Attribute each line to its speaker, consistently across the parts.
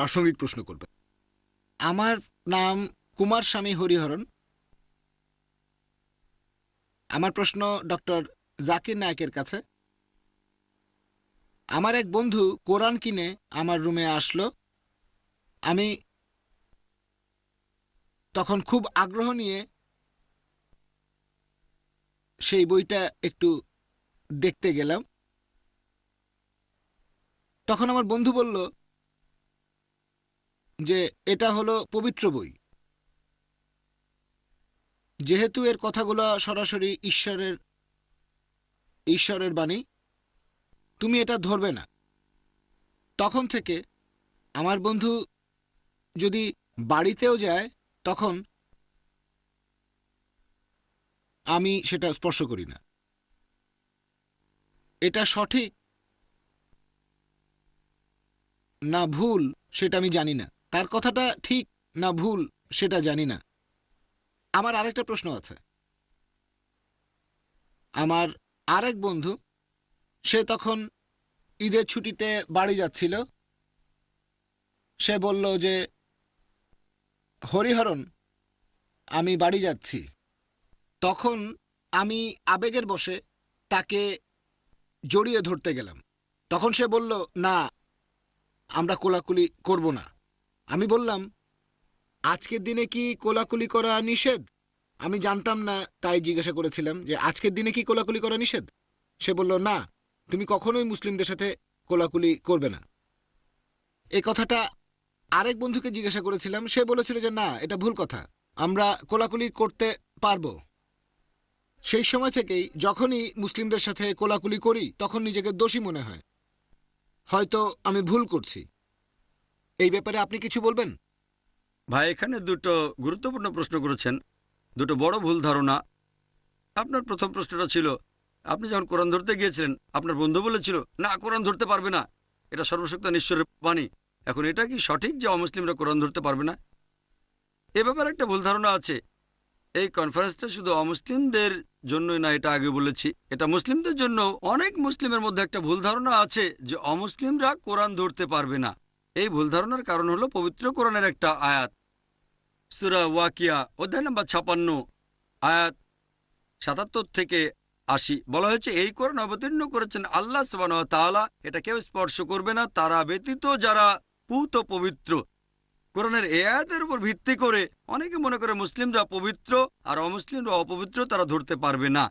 Speaker 1: প্রাসঙ্গিক প্রশ্ন করবেন আমার নাম কুমার স্বামী হরিহরন আমার প্রশ্ন ডক্টর জাকির নায়কের কাছে। আমার এক বন্ধু কোরআন কিনে আমার রুমে আসলো। আমি তখন খুব আগ্রহ নিয়ে সেই বইটা একটু দেখতে গেলাম। তখন আমার বন্ধু বলল যে এটা হলো পবিত্র বই। যেহেতু এর কথাগুলো সরাসরি ঈশ্বরের ঈশ্বরের বাণী, তুমি এটা ধরবে না। তখন থেকে আমার বন্ধু যদি বাড়িতেও যায়, তখন আমি সেটা স্পর্শ করি না। এটা সঠিক না ভুল, সেটা আমি জানি না। তার কথাটা ঠিক না ভুল সেটা জানি না। আমার আরেকটা প্রশ্ন আছে। আমার আরেক বন্ধু, সে তখন ঈদের ছুটিতে বাড়ি যাচ্ছিল। সে বলল যে, হরিহরণ, আমি বাড়ি যাচ্ছি। তখন আমি আবেগের বসে তাকে জড়িয়ে ধরতে গেলাম। তখন সে বলল, না, আমরা কোলাকুলি করব না। আমি বললাম, আজকের দিনে কি কোলাকুলি করা নিষেধ? আমি জানতাম না, তাই জিজ্ঞাসা করেছিলাম যে, আজকের দিনে কি কোলাকুলি করা নিষেধ? সে বলল, না, তুমি কখনোই মুসলিমদের সাথে কোলাকুলি করবে না। এ কথাটা আরেক বন্ধুকে জিজ্ঞাসা করেছিলাম, সে বলেছিল যে, না, এটা ভুল কথা, আমরা কোলাকুলি করতে পারব। সেই সময় থেকেই যখনই মুসলিমদের সাথে কোলাকুলি করি, তখন নিজেকে দোষী মনে হয়। হয়তো আমি ভুল করছি। এই ব্যাপারে আপনি কিছু বলবেন?
Speaker 2: ভাই, এখানে দুটো গুরুত্বপূর্ণ প্রশ্ন করেছেন। দুটো বড় ভুল ধারণা। আপনার প্রথম প্রশ্নটা ছিল, আপনি যখন কোরআন ধরতে গিয়েছিলেন, আপনার বন্ধু বলেছিল, না, কোরআন ধরতে পারবে না। এটা সর্বশক্ত ঈশ্বরের বাণী। এখন এটা কি সঠিক যে অমুসলিমরা কোরআন ধরতে পারবে না? এ ব্যাপারে একটা ভুল ধারণা আছে। এই কনফারেন্সটা শুধু অমুসলিমদের জন্যই না, এটা আগে বলেছি। এটা মুসলিমদের জন্য অনেক মুসলিমের মধ্যে একটা ভুল ধারণা আছে যে অমুসলিমরা কোরআন ধরতে পারবে না। এই ভুল ধারণার কারণ হলো পবিত্র কোরআনের একটা আয়াত। সুরা ওয়াকিয়া, অধ্যায় নম্বর ছাপান্ন, আয়াত সাতাত্তর থেকে আশি। বলা হয়েছে, এই কোরআন অবতীর্ণ করেছেন আল্লাহ সবান তাআলা। এটা কেউ স্পর্শ করবে না। তারা ব্যতীত যারা পুত পবিত্র। কোরআনের এ আয়াতের উপর ভিত্তি করে অনেকে মনে করে মুসলিমরা পবিত্র আর অমুসলিমরা অপবিত্র তারা ধরতে পারবে না।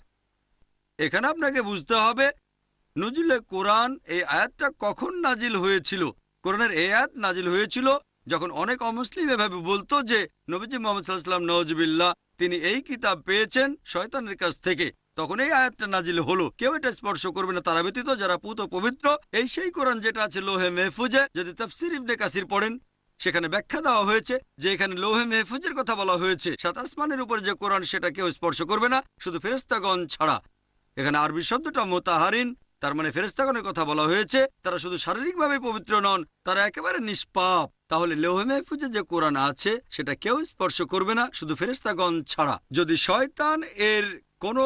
Speaker 2: এখানে আপনাকে বুঝতে হবে, নজিলে কোরআন এই আয়াতটা কখন নাজিল হয়েছিল? কোরআনের এই আয়াত নাজিল হয়েছিল যখন অনেক অমুসলিম এভাবে বলতো যে, নবীজি মোহাম্মদ সাল্লাম নওয়াজবিল্লাহ তিনি এই কিতাব পেয়েছেন শয়তানের কাছ থেকে। তখন এই আয়াতটা নাজিল হলো। কেউ এটা স্পর্শ করবে না তারা ব্যতীত, যারা পুত পবিত্র, এই সেই কোরআন যেটা আছে লোহে মেহফুজে, যদি তফসির ইবনে কাসির পড়েন, সেখানে ব্যাখ্যা দেওয়া হয়েছে যে, এখানে লোহে মেহফুজের কথা বলা হয়েছে। সাত আসমানের উপর যে কোরআন, সেটা কেউ স্পর্শ করবে না, শুধু ফেরেস্তাগণ ছাড়া। এখানে আরবি শব্দটা মোতাহারিন তার মানে ফেরেস্তাগণের কথা বলা হয়েছে, তারা শুধু শারীরিকভাবে পবিত্র নন, তারা একেবারে নিষ্পাপ। তাহলে লোহে মেহফুজে যে কোরআন আছে, সেটা কেউ স্পর্শ করবে না, শুধু ফেরেস্তাগণ ছাড়া। যদি শয়তান এর কোনো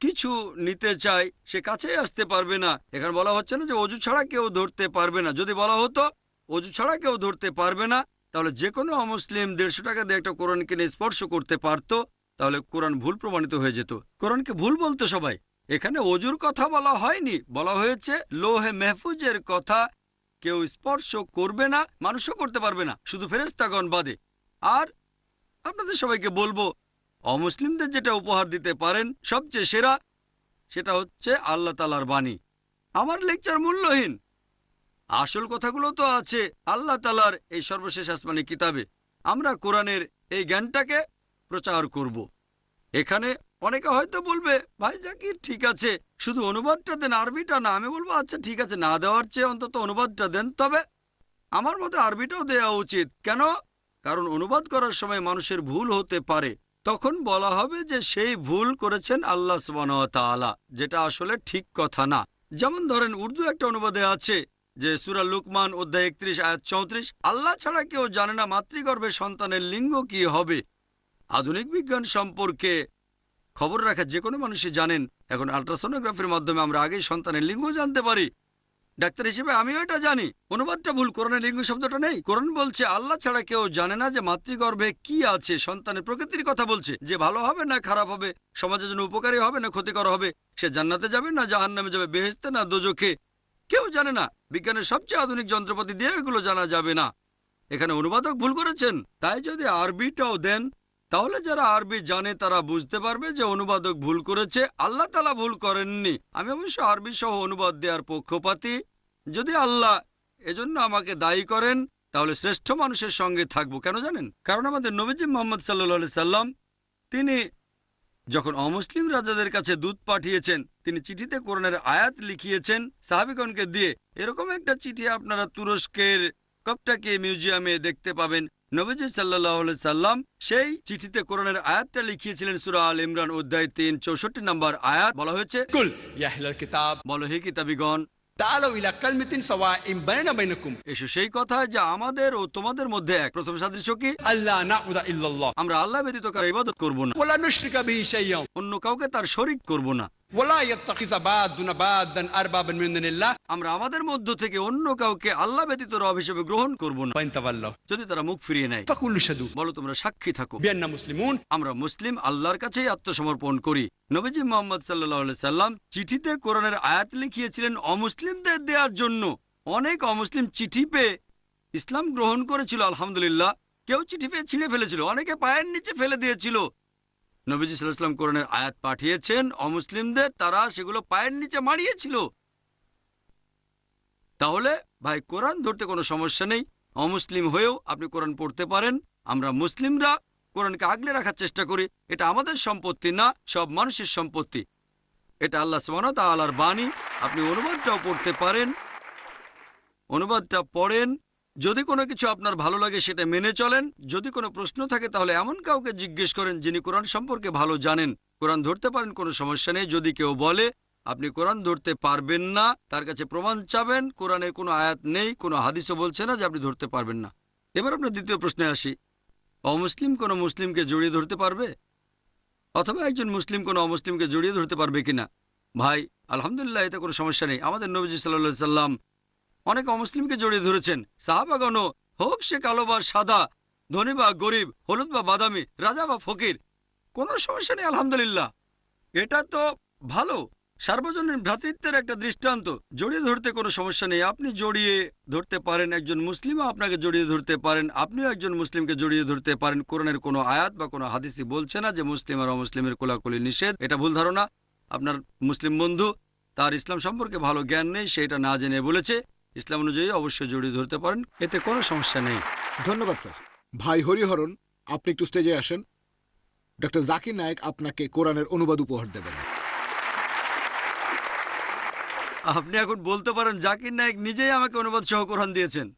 Speaker 2: কিছু নিতে চায়, সে কাছেই আসতে পারবে না। এখানে বলা হচ্ছে না যে অজু ছাড়া কেউ ধরতে পারবে না। যদি বলা হতো, অজু ছাড়া কেউ ধরতে পারবে না, তাহলে যে কোনো অমুসলিম দেড়শো টাকা দিয়ে একটা কোরআন কিনে স্পর্শ করতে পারত, তাহলে কোরআন ভুল প্রমাণিত হয়ে যেত। কোরআনকে ভুল বলতো সবাই। এখানে অজুর কথা বলা হয়নি। বলা হয়েছে, লোহে মেহফুজের কথা কেউ স্পর্শ করবে না, মানুষও করতে পারবে না, শুধু ফেরেস্তাগণ বাদে। আর আপনাদের সবাইকে বলব, অমুসলিমদের যেটা উপহার দিতে পারেন, সবচেয়ে সেরা, সেটা হচ্ছে আল্লাহ তালার বাণী। আমার লেকচার মূল্যহীন। আসল কথাগুলো তো আছে, আল্লাহ তালার এই সর্বশেষ আসমানি কিতাবে। আমরা কোরআনের এই জ্ঞানটাকে প্রচার করব। এখানে অনেকে হয়তো বলবে, ভাই জাকির, ঠিক আছে। শুধু অনুবাদটা দেন আরবিটা না। আমি বলব আচ্ছা ঠিক আছে, না দেওয়ার চেয়ে অন্তত অনুবাদটা দেন। তবে আমার মতে আরবিটাও দেওয়া উচিত। কেন? কারণ অনুবাদ করার সময় মানুষের ভুল হতে পারে। তখন বলা হবে যে সেই ভুল করেছেন আল্লাহ তাআলা, যেটা আসলে ঠিক কথা না। যেমন ধরেন, উর্দু একটা অনুবাদে আছে যে সুরা লুকমান অধ্যায় একত্রিশ, আয়াত চৌত্রিশ, আল্লাহ ছাড়া কেউ জানে না মাতৃগর্ভে সন্তানের লিঙ্গ কি হবে? আধুনিক বিজ্ঞান সম্পর্কে খবর রাখা যে কোনো মানুষই জানেন। এখন আল্ট্রাসোনোগ্রাফির মাধ্যমে আমরা আগেই সন্তানের লিঙ্গ জানতে পারি। ডাক্তার হিসেবে আমিও এটা জানি। অনুবাদটা ভুল, কোরআনের লিঙ্গ শব্দটা নেই। কোরআন বলছে, আল্লাহ ছাড়া কেউ জানে না যে মাতৃগর্ভে কি আছে। সন্তানের প্রকৃতির কথা বলছে, যে ভালো হবে না খারাপ হবে সমাজের জন্য উপকারী হবে না ক্ষতিকর হবে, সে জান্নাতে যাবে না, জাহান্নামে যাবে বেহেস্তে না দোজখে। কেউ জানে না। বিজ্ঞানের সবচেয়ে আধুনিক যন্ত্রপাতি দিয়ে এগুলো জানা যাবে না। এখানে অনুবাদক ভুল করেছেন। তাই যদি আরবিটাও দেন তাহলে যারা আরবি জানে তারা বুঝতে পারবে যে অনুবাদক ভুল করেছে, আল্লাহ তালা ভুল করেননি। আমি অবশ্য আরবি সহ অনুবাদ দেওয়ার পক্ষপাতী। যদি আল্লাহ এজন্য আমাকে দায়ী করেন, তাহলে শ্রেষ্ঠ মানুষের সঙ্গে থাকব। কেন জানেন? কারণ আমাদের নবীজি মোহাম্মদ সাল্লা সাল্লাম, তিনি যখন অমুসলিম রাজাদের কাছে দুধ পাঠিয়েছেন, তিনি চিঠিতে কোরআনের আয়াত লিখিয়েছেন সাহাবিগণকে দিয়ে। এরকম একটা চিঠি আপনারা তুরস্কের কপটাকে মিউজিয়ামে দেখতে পাবেন। নবীজি সাল্লাহ সাল্লাম সেই চিঠিতে কোরআনের আয়াতটা লিখিয়েছিলেন সুরা আল ইমরান অধ্যায় তিন চৌষট্টি নম্বর আয়াত। বলা হয়েছে
Speaker 3: কিতাব।
Speaker 2: বলো হে কিতাবিগণ এসো সেই কথা যা আমাদের ও তোমাদের মধ্যে এক। প্রথম সাদৃশ্য কি?
Speaker 3: আল্লাহ
Speaker 2: আমরা আল্লাহ ব্যতীত কারও ইবাদত করব না। অন্য কাউকে তার শরিক করব না। আমরা আমাদের মধ্য থেকে অন্য কাউকে আল্লাহ ব্যতীত রব হিসেবে গ্রহণ করব না। যদি তারা মুখ ফিরিয়ে নেয় বলো তোমরা সাক্ষী থাকো।
Speaker 3: মুসলিমুন
Speaker 2: আমরা মুসলিম আল্লাহর কাছে আত্মসমর্পণ করি। নবীজি মোহাম্মদ সাল্লাহ সাল্লাম চিঠিতে কোরআনের আয়াত লিখিয়েছিলেন অমুসলিমদের দেওয়ার জন্য। অনেক অমুসলিম চিঠি পেয়ে ইসলাম গ্রহণ করেছিল আলহামদুলিল্লাহ। কেউ চিঠি পেয়ে ছিঁড়ে ফেলেছিল অনেকে পায়ের নিচে ফেলে দিয়েছিল। নবীজি সাল্লাম কোরআনের আয়াত পাঠিয়েছেন, অমুসলিমদের তারা সেগুলো পায়ের নিচে মারিয়েছিল তাহলে ভাই, কোরআন ধরতে কোনো সমস্যা নেই। অমুসলিম হয়েও আপনি কোরআন পড়তে পারেন। আমরা মুসলিমরা কোরআনকে আগলে রাখার চেষ্টা করি। এটা আমাদের সম্পত্তি না, সব মানুষের সম্পত্তি। এটা আল্লাহ ওয়া বাণী। আপনি অনুবাদটাও পড়তে পারেন। অনুবাদটা পড়েন যদি কোনো কিছু আপনার ভালো লাগে সেটা মেনে চলেন। যদি কোনো প্রশ্ন থাকে তাহলে এমন কাউকে জিজ্ঞেস করেন যিনি কোরআন সম্পর্কে ভালো জানেন। কোরআন ধরতে পারেন, কোনো সমস্যা নেই। যদি কেউ বলে, আপনি কোরআন ধরতে পারবেন না, তার কাছে প্রমাণ চাবেন, কোরআনের কোনো আয়াত নেই, কোনো হাদিসও বলছে না যে আপনি ধরতে পারবেন না। এবার আপনার দ্বিতীয় প্রশ্নে আসি। অমুসলিম কোনো মুসলিমকে জড়িয়ে ধরতে পারবে? অথবা একজন মুসলিম কোনো অমুসলিমকে জড়িয়ে ধরতে পারবে কিনা? ভাই, আলহামদুলিল্লাহ, এতে কোনো সমস্যা নেই। আমাদের নবীজি সাল্লা সাল্লাম অনেক অমুসলিমকে জড়িয়ে ধরেছেন। সাহাবাগণও হোক সে কালো বা সাদা, ধনী বা গরিব, হলুদ বা বাদামি, রাজা বা ফকির, কোনো সমস্যা নেই, আলহামদুলিল্লাহ। এটা তো ভালো। সার্বজনীন ভ্রাতৃত্বের একটা দৃষ্টান্ত। জড়িয়ে ধরতে কোনো সমস্যা নেই। আপনি জড়িয়ে ধরতে পারেন, একজন মুসলিমও আপনাকে জড়িয়ে ধরতে পারেন, আপনিও একজন মুসলিমকে জড়িয়ে ধরতে পারেন। কোরআনের কোনো আয়াত বা কোনো হাদিসি বলছে না যে মুসলিম আর অমুসলিমের কোলাকুলি নিষেধ। এটা ভুল ধারণা। আপনার মুসলিম বন্ধু, তার ইসলাম সম্পর্কে ভালো জ্ঞান নেই সেটা না জেনে বলেছে। ইসলাম অনুযায়ী অবশ্যই জড়িয়ে ধরতে পারেন এতে কোনো সমস্যা নেই।
Speaker 1: ধন্যবাদ স্যার। ভাই হরিহরণ আপনি একটু স্টেজে আসেন। ডক্টর জাকির নায়েক আপনাকে কোরআনের অনুবাদ উপহার দেবেন।
Speaker 2: আপনি এখন বলতে পারেন জাকির নায়ক নিজেই আমাকে অনুবাদ সহ কোরআন দিয়েছেন।